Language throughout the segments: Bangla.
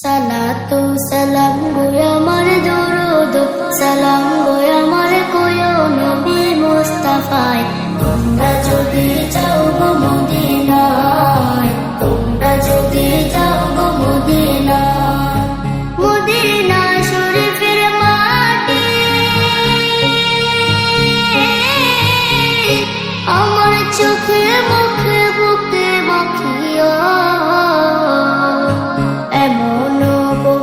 সালাতু সালাম গো আমার দরুদ, সালাম আমার কোয় নবী মুস্তাফায়। তোমরা যদি যাও গো চোখে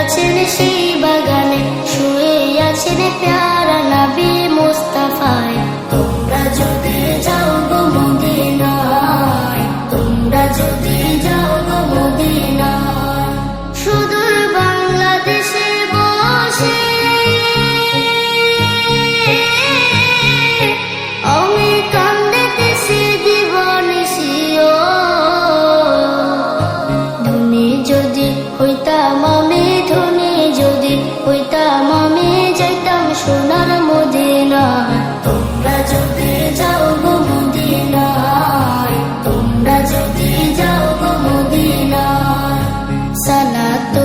আছেন সেই বাগানে শুয়ে আছেন প্রায় Not.